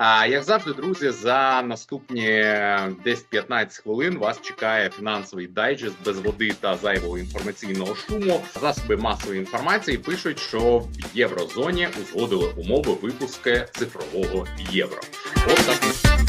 А як завжди, друзі, за наступні десь 15 хвилин вас чекає фінансовий дайджест без води та зайвого інформаційного шуму. Засоби масової інформації пишуть, що в єврозоні узгодили умови випуску цифрового євро. От так.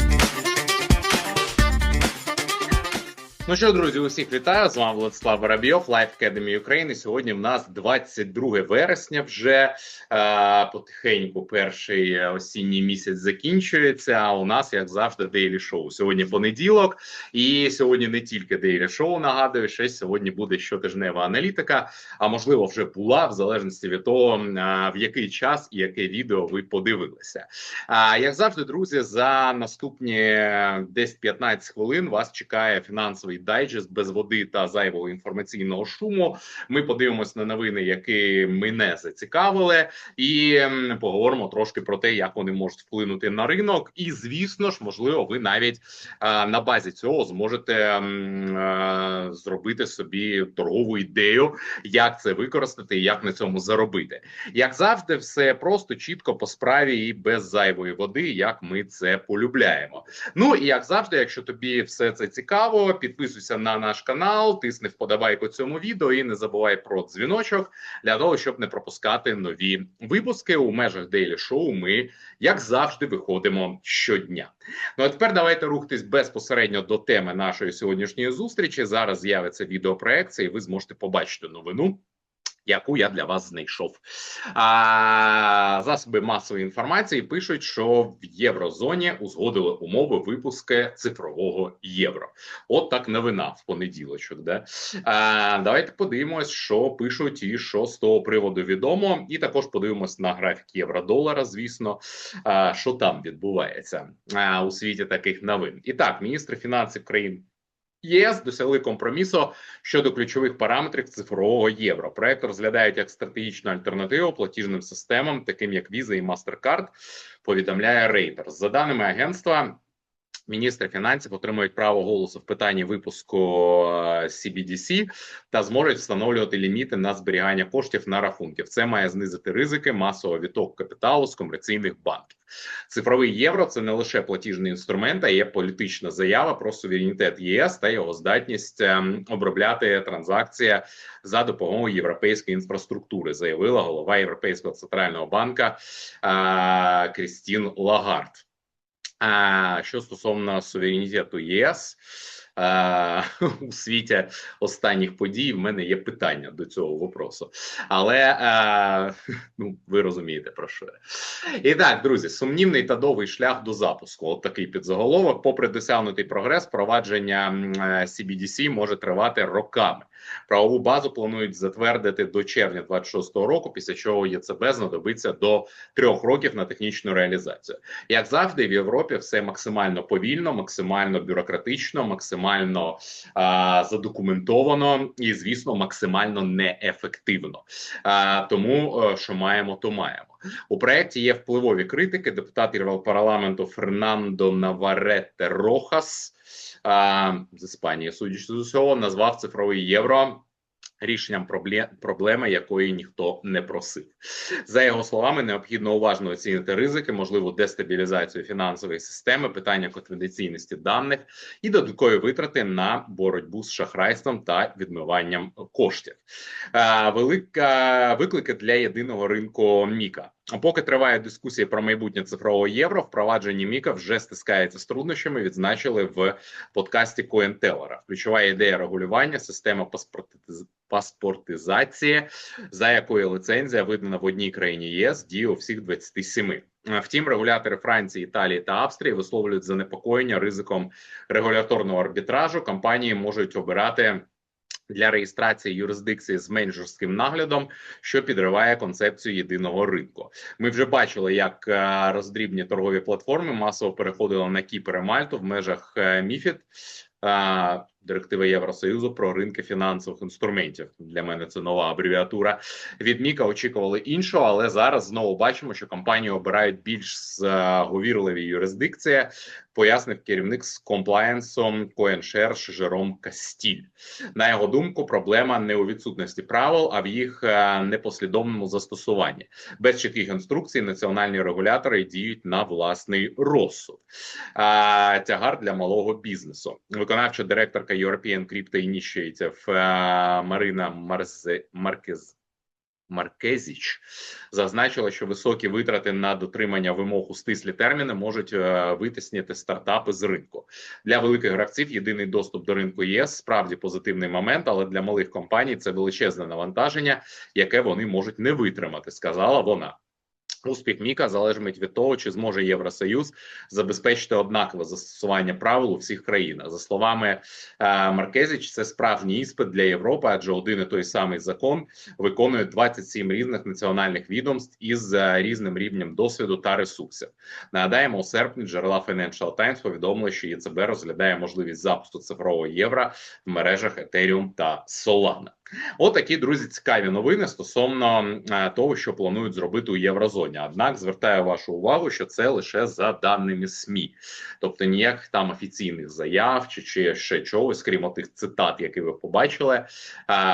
Ну що, друзі, усіх вітаю. З вами Владислав Воробйов, Life Academy України. Сьогодні в нас 22 вересня. Вже е, потихеньку перший осінній місяць закінчується. А у нас, як завжди, дейлі шоу. Сьогодні понеділок, і сьогодні не тільки дейлі шоу. Нагадую, що сьогодні буде щотижнева аналітика. А можливо, вже була в залежності від того, е, в який час і яке відео ви подивилися. А як завжди, друзі, за наступні десь 15 хвилин вас чекає фінансовий дайджест без води та зайвого інформаційного шуму. Ми подивимось на новини, які мене зацікавили, і поговоримо трошки про те, як вони можуть вплинути на ринок. І звісно ж, можливо, ви навіть е, на базі цього зможете м, е, зробити собі торгову ідею, як це використати і як на цьому заробити. Як завжди, все просто чітко по справі і без зайвої води, як ми це полюбляємо. Ну і як завжди, якщо тобі все це цікаво, підписуйся на наш канал, тисни вподобайку цьому відео і не забувай про дзвіночок для того, щоб не пропускати нові випуски у межах Daily Show Ми, як завжди, виходимо щодня. Ну а тепер давайте рухатись безпосередньо до теми нашої сьогоднішньої зустрічі. Зараз з'явиться відеопроекція, і ви зможете побачити новину яку я для вас знайшов. А, Засоби масової інформації пишуть, що в єврозоні узгодили умови випуску цифрового євро. От так новина в понеділочок. Да? А, Давайте подивимось, що пишуть і що з того приводу відомо. І також подивимось на графік євро-долара. Звісно, а, що там відбувається а, у світі таких новин. І так, міністр фінансів країн. ЄС досягли компромісу щодо ключових параметрів цифрового євро. Проект розглядають як стратегічну альтернативу платіжним системам, таким як Visa і MasterCard, повідомляє Reuters. За даними агентства. Міністри фінансів отримують право голосу в питанні випуску CBDC та зможуть встановлювати ліміти на зберігання коштів на рахунків. Це має знизити ризики масового відтоку капіталу з комерційних банків. Цифровий євро це не лише платіжний інструмент, а є політична заява про суверенітет єС та його здатність обробляти транзакції за допомогою європейської інфраструктури, заявила голова Європейського центрального банка Крістін Лагард. А що стосовно суверенітету ЄС а, у світі останніх подій, в мене є питання до цього вопросу, але а, ну ви розумієте про що. І так, друзі, сумнівний та довгий шлях до запуску. От такий підзаголовок. Попри досягнутий прогрес, провадження CBDC може тривати роками. Правову базу планують затвердити до червня 26-го року, після чого ЄЦБ знадобиться до трьох років на технічну реалізацію. Як завжди, в Європі все максимально повільно, максимально бюрократично, максимально а, задокументовано і, звісно, максимально неефективно. А, Тому що маємо, то маємо. У проєкті є впливові критики. Депутат Європарламенту Фернандо Наваретте Рохас з Іспанії, судячи з усього, назвав цифровий євро. Рішенням проблеми, якої ніхто не просив, за його словами, необхідно уважно оцінити ризики, можливу дестабілізацію фінансової системи, питання конфіденційності даних і додаткові витрати на боротьбу з шахрайством та відмиванням коштів. Велика виклики для єдиного ринку Міка. Поки триває дискусія про майбутнє цифрового євро, впровадження Міка вже стискається з труднощами. Відзначили в подкасті Коентелера. Ключова ідея регулювання система паспортизації, за якою лицензія видана в одній країні ЄС діє у всіх 27. Втім, регулятори Франції, Італії та Австрії висловлюють занепокоєння ризиком регуляторного арбітражу. Компанії можуть обирати для реєстрації юрисдикції з менш жорстким наглядом, що підриває концепцію єдиного ринку. Ми вже бачили, як е, роздрібні торгові платформи масово переходили на Кіпр і Мальту в межах е, Міфід. директиви Євросоюзу про ринки фінансових інструментів. Для мене це нова абревіатура. Від Міка очікували іншого, але зараз знову бачимо, що компанії обирають більш говірливі юрисдикції. Пояснив керівник з комплаєнсом CoinShares Жером Кастіль. На його думку, проблема не у відсутності правил, а в їх е, непослідовному застосуванні. Без чітких інструкцій національні регулятори діють на власний розсуд. А, Тягар для малого бізнесу. Виконавча директорка European Crypto Initiative е, Марина Марзе Маркез. Маркезіч зазначила, що високі витрати на дотримання вимог у стислі терміни можуть е, стартапи з ринку для великих гравців. Єдиний доступ до ринку ЄС справді позитивний момент, але для малих компаній це величезне навантаження, яке вони можуть не витримати, сказала вона. Успіх Міка залежить від того, чи зможе Євросоюз забезпечити однакове застосування правил у всіх країнах. За словами е, Маркезіч, це справжній іспит для Європи, адже один і той самий закон виконує 27 різних національних відомств із е, різним рівнем досвіду та ресурсів. Нагадаємо, у серпні джерела Financial Times повідомили, що ЄЦБ розглядає можливість запуску цифрового євро в мережах Ethereum та Solana. Отакі друзі, цікаві новини стосовно е, того, що планують зробити у Єврозоні. Однак звертаю вашу увагу, що це лише за даними СМІ, тобто ніяких там офіційних заяв чи чи ще чогось, крім тих цитат, які ви побачили, е,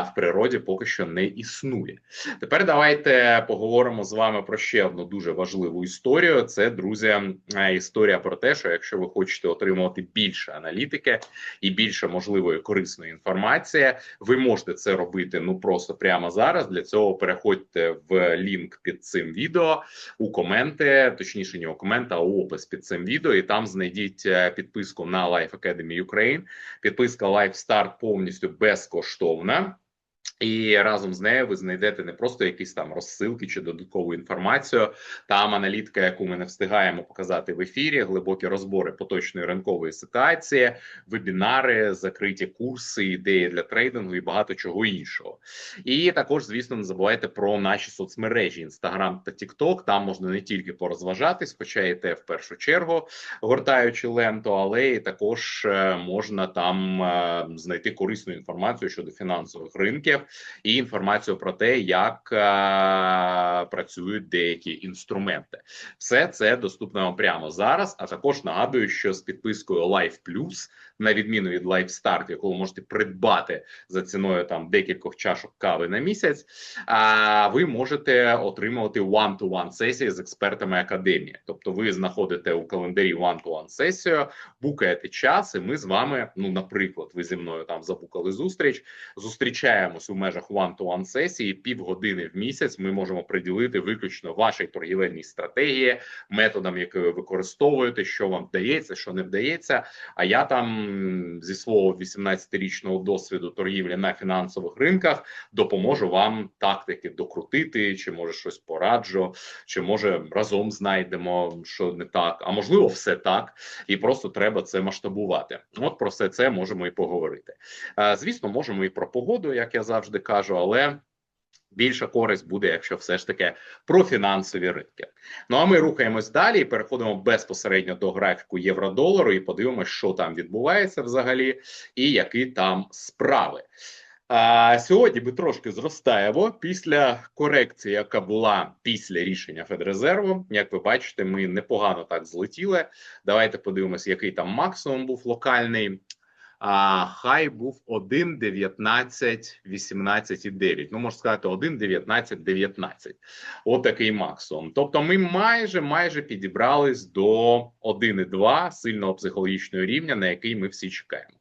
в природі поки що не існує. Тепер давайте поговоримо з вами про ще одну дуже важливу історію. Це друзі, е, історія про те, що якщо ви хочете отримувати більше аналітики і більше можливої корисної інформації, ви можете це робити робити ну просто прямо зараз. Для цього переходьте в лінк під цим відео у коменти, точніше, не у коменти, а у опис під цим відео, і там знайдіть е, підписку на Life Academy Ukraine. Підписка Life Start повністю безкоштовна. І разом з нею ви знайдете не просто якісь там розсилки чи додаткову інформацію. Там аналітика, яку ми не встигаємо показати в ефірі, глибокі розбори поточної ринкової ситуації, вебінари, закриті курси, ідеї для трейдингу і багато чого іншого. І також, звісно, не забувайте про наші соцмережі: Instagram та TikTok. Там можна не тільки порозважатись, хоча те в першу чергу, гортаючи ленту, але і також е, можна там е, знайти корисну інформацію щодо фінансових ринків і інформацію про те, як е, працюють деякі інструменти. Все це доступно вам прямо зараз. А також нагадую, що з підпискою Life Plus, на відміну від Life Start, яку ви можете придбати за ціною там декількох чашок кави на місяць, а ви можете отримувати one-to-one сесії з експертами академії. Тобто, ви знаходите у календарі one-to-one сесію, букаєте час, і ми з вами, ну, наприклад, ви зі мною там забукали зустріч, зустрічаємось у межах one-to-one сесії. Півгодини в місяць ми можемо приділити виключно вашій торгівельній стратегії, методам, які ви використовуєте, що вам вдається, що не вдається. А я там зі свого 18-річного досвіду торгівлі на фінансових ринках допоможу вам тактики докрутити, чи може щось пораджу, чи може разом знайдемо, що не так, а можливо, все так, і просто треба це масштабувати. От про все це можемо і поговорити. Звісно, можемо і про погоду, як я завжди кажу, але. Більша користь буде, якщо все ж таки про фінансові ринки. Ну а ми рухаємось далі і переходимо безпосередньо до графіку євро-долару і подивимося, що там відбувається взагалі, і які там справи. А сьогодні ми трошки зростаємо після корекції, яка була після рішення Федрезерву. Як ви бачите, ми непогано так злетіли. Давайте подивимося, який там максимум був локальний а хай був 1,19, 18,9. Ну, можна сказати, 1,19, 19. От такий максимум. Тобто, ми майже майже підібрались до 1,2 сильного психологічного рівня, на який ми всі чекаємо.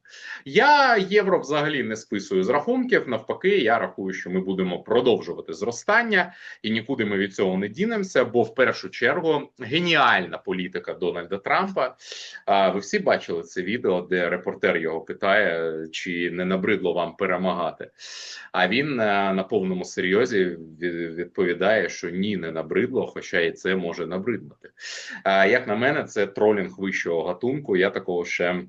Я євро взагалі не списую з рахунків. Навпаки, я рахую, що ми будемо продовжувати зростання, і нікуди ми від цього не дінемося. Бо в першу чергу геніальна політика Дональда Трампа. Ви всі бачили це відео, де репортер його питає, чи не набридло вам перемагати. А він е, на повному серйозі відповідає, що ні, не набридло, хоча і це може набриднути. Як на мене, це тролінг вищого гатунку. Я такого ще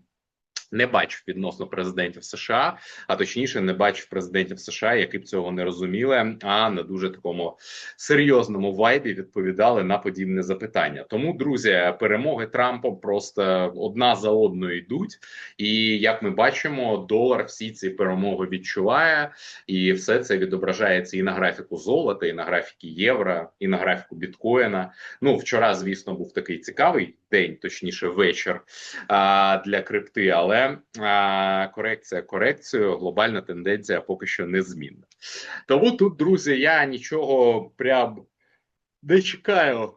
Не бачив відносно президентів США, а точніше, не бачив президентів США, які б цього не розуміли, а на дуже такому серйозному вайбі відповідали на подібне запитання. Тому, друзі, перемоги Трампа просто одна за одною йдуть, і як ми бачимо, долар всі ці перемоги відчуває, і все це відображається і на графіку золота, і на графіки євро, і на графіку біткоїна. Ну вчора, звісно, був такий цікавий день, точніше, вечір а, для крипти, але а, корекція корекцією, глобальна тенденція поки що незмінна. Тому тут, друзі, я нічого прям не чекаю.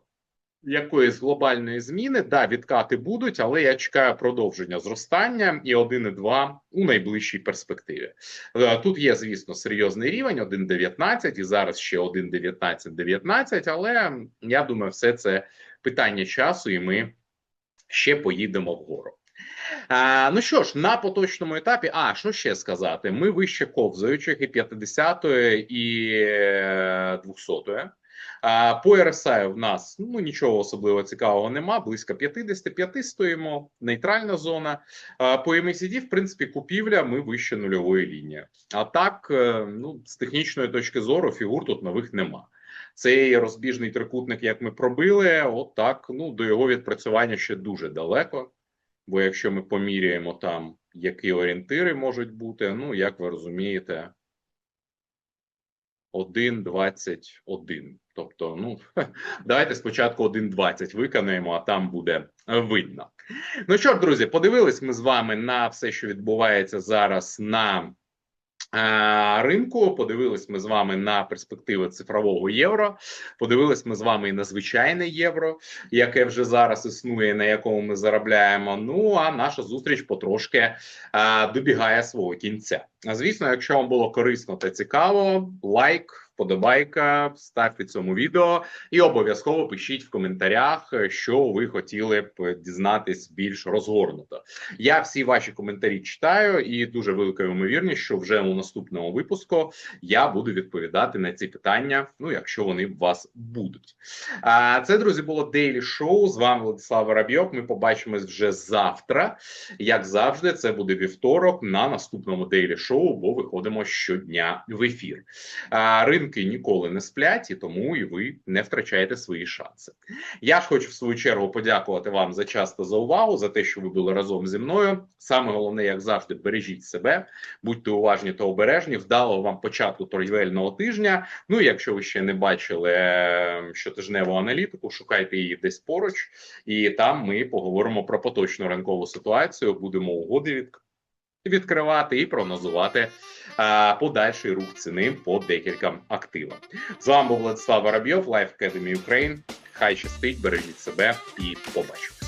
Якоїсь глобальної зміни, да, відкати будуть, але я чекаю продовження зростання і 1,2 у найближчій перспективі. Е, Тут є, звісно, серйозний рівень 1,19 і зараз ще 1,19-19, але я думаю, все це питання часу, і ми ще поїдемо вгору. А, ну що ж, на поточному етапі, а що ще сказати? Ми вище ковзаючих і 50-ї, і 200-ї. А, по RSI в нас ну нічого особливо цікавого нема. Близько 55 стоїмо, нейтральна зона. По MACD, в принципі, купівля ми вище нульової лінії. А так, е, ну з технічної точки зору, фігур тут нових нема. Цей розбіжний трикутник, як ми пробили, от так, ну до його відпрацювання ще дуже далеко. Бо якщо ми поміряємо там, які орієнтири можуть бути, ну як ви розумієте, 1,21. Тобто, ну давайте спочатку 1,20 виконаємо, а там буде видно. Ну що ж, друзі, подивились ми з вами на все, що відбувається зараз на ринку. Подивились ми з вами на перспективи цифрового євро. Подивились ми з вами і на звичайне євро, яке вже зараз існує, на якому ми заробляємо. Ну а наша зустріч потрошки а, добігає свого кінця. Звісно, якщо вам було корисно та цікаво, лайк. Вподобайка, ставте цьому відео і обов'язково пишіть в коментарях, що ви хотіли б дізнатись більш розгорнуто. Я всі ваші коментарі читаю, і дуже велика ймовірність, що вже у наступному випуску я буду відповідати на ці питання. Ну, якщо вони у вас будуть. А це друзі було Daily Show. З вами Владислав Воробйов. Ми побачимось вже завтра. Як завжди, це буде вівторок на наступному Daily Show, бо виходимо щодня в ефір. А, ринки ніколи не сплять, і тому і ви не втрачаєте свої шанси. Я ж хочу в свою чергу подякувати вам за час та за увагу, за те, що ви були разом зі мною. Саме головне, як завжди, бережіть себе, будьте уважні та обережні. Вдалого вам початку торгівельного тижня. Ну, якщо ви ще не бачили е, щотижневу аналітику, шукайте її десь поруч, і там ми поговоримо про поточну ринкову ситуацію. Будемо угоди від. Відкривати і прогнозувати а, подальший рух ціни по декільком активам. З вами був Владислав Воробйов, Life Academy Ukraine. Хай щастить, бережіть себе і побачимо.